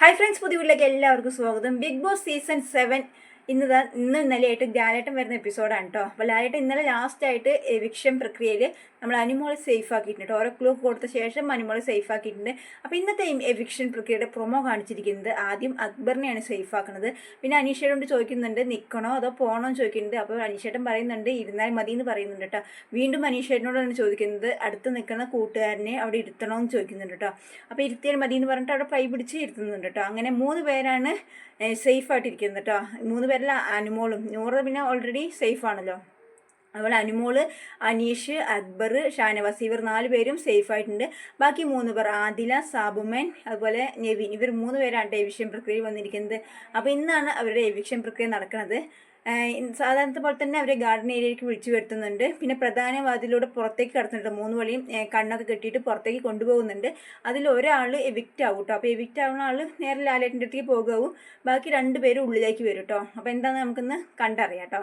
Hi friends പുതിയ വീട്ടിലേക്ക് എല്ലാവർക്കും സ്വാഗതം. ബിഗ് ബോസ് സീസൺ സെവൻ ഇന്ന് ഇന്ന് ഇന്നലെ ആയിട്ട് ലാലേട്ടൻ വരുന്ന എപ്പിസോഡാണ് കേട്ടോ അപ്പോൾ ലാലേട്ടൻ ഇന്നലെ ലാസ്റ്റ് ആയിട്ട് എവിക്ഷൻ പ്രക്രിയയിൽ നമ്മൾ അനുമോളെ സേഫ് ആക്കിയിട്ടുണ്ട് ഓരോ ക്ലൂ കൊടുത്ത ശേഷം അനുമോളെ സേഫ് ആക്കിയിട്ടുണ്ട്. അപ്പോൾ ഇന്നത്തെ എവിക്ഷൻ പ്രക്രിയയുടെ പ്രൊമോ കാണിച്ചിരിക്കുന്നത് ആദ്യം അക്ബറിനെയാണ് സേഫ് ആക്കുന്നത്. പിന്നെ അനീഷയോട് ചോദിക്കുന്നുണ്ട് നിൽക്കണോ അതോ പോകണോ എന്ന് ചോദിക്കുന്നുണ്ട്. അപ്പോൾ അനീഷേട്ടൻ പറയുന്നുണ്ട് ഇരുന്നാൽ മതി എന്ന് പറയുന്നുണ്ട് കേട്ടോ വീണ്ടും അനീഷേട്ടനോടാണ് ചോദിക്കുന്നത് അടുത്ത് നിൽക്കുന്ന കൂട്ടുകാരനെ അവിടെ ഇരുത്തണോ എന്ന് ചോദിക്കുന്നുണ്ട് കേട്ടോ അപ്പോൾ ഇരുത്തിയാൽ മതി എന്ന് പറഞ്ഞിട്ട് അവിടെ പൈ പിടിച്ച് ഇരുത്തുന്നുണ്ട് കേട്ടോ അങ്ങനെ മൂന്ന് പേരാണ് സേഫ് ആയിട്ടിരിക്കുന്നത് കേട്ടോ മൂന്ന് പേരിൽ അനുമോളും. നൂറ് പിന്നെ ഓൾറെഡി സേഫ് ആണല്ലോ. അതുപോലെ അനുമോൾ അനീഷ് അക്ബർ ഷാനവാസ് ഇവർ നാല് പേരും സേഫ് ആയിട്ടുണ്ട്. ബാക്കി മൂന്ന് പേർ ആദില സാബുമൻ അതുപോലെ നെവിൻ ഇവർ മൂന്ന് പേരാണ് എവിക്ഷൻ പ്രക്രിയയിൽ വന്നിരിക്കുന്നത്. അപ്പോൾ ഇന്നാണ് അവരുടെ എവിക്ഷൻ പ്രക്രിയ നടക്കുന്നത്. സാധാരണത്തെ പോലെ തന്നെ അവരെ ഗാർഡൻ ഏരിയയിലേക്ക് വിളിച്ചു വരുത്തുന്നുണ്ട്. പിന്നെ പ്രധാന വാതിലൂടെ പുറത്തേക്ക് കടത്തുന്നുണ്ട് മൂന്ന് വഴിയും കണ്ണൊക്കെ കെട്ടിയിട്ട് പുറത്തേക്ക് കൊണ്ടുപോകുന്നുണ്ട്. അതിൽ ഒരാൾ എവിക്റ്റ് ആവും കേട്ടോ അപ്പോൾ എവിക്റ്റ് ആവുന്ന ആൾ നേരെ ലാലേട്ടന്റെ അടുത്തേക്ക് പോകാവും ബാക്കി രണ്ട് പേരും ഉള്ളിലേക്ക് വരും കേട്ടോ അപ്പോൾ എന്താണെന്ന് നമുക്കൊന്ന് കണ്ടറിയാം കേട്ടോ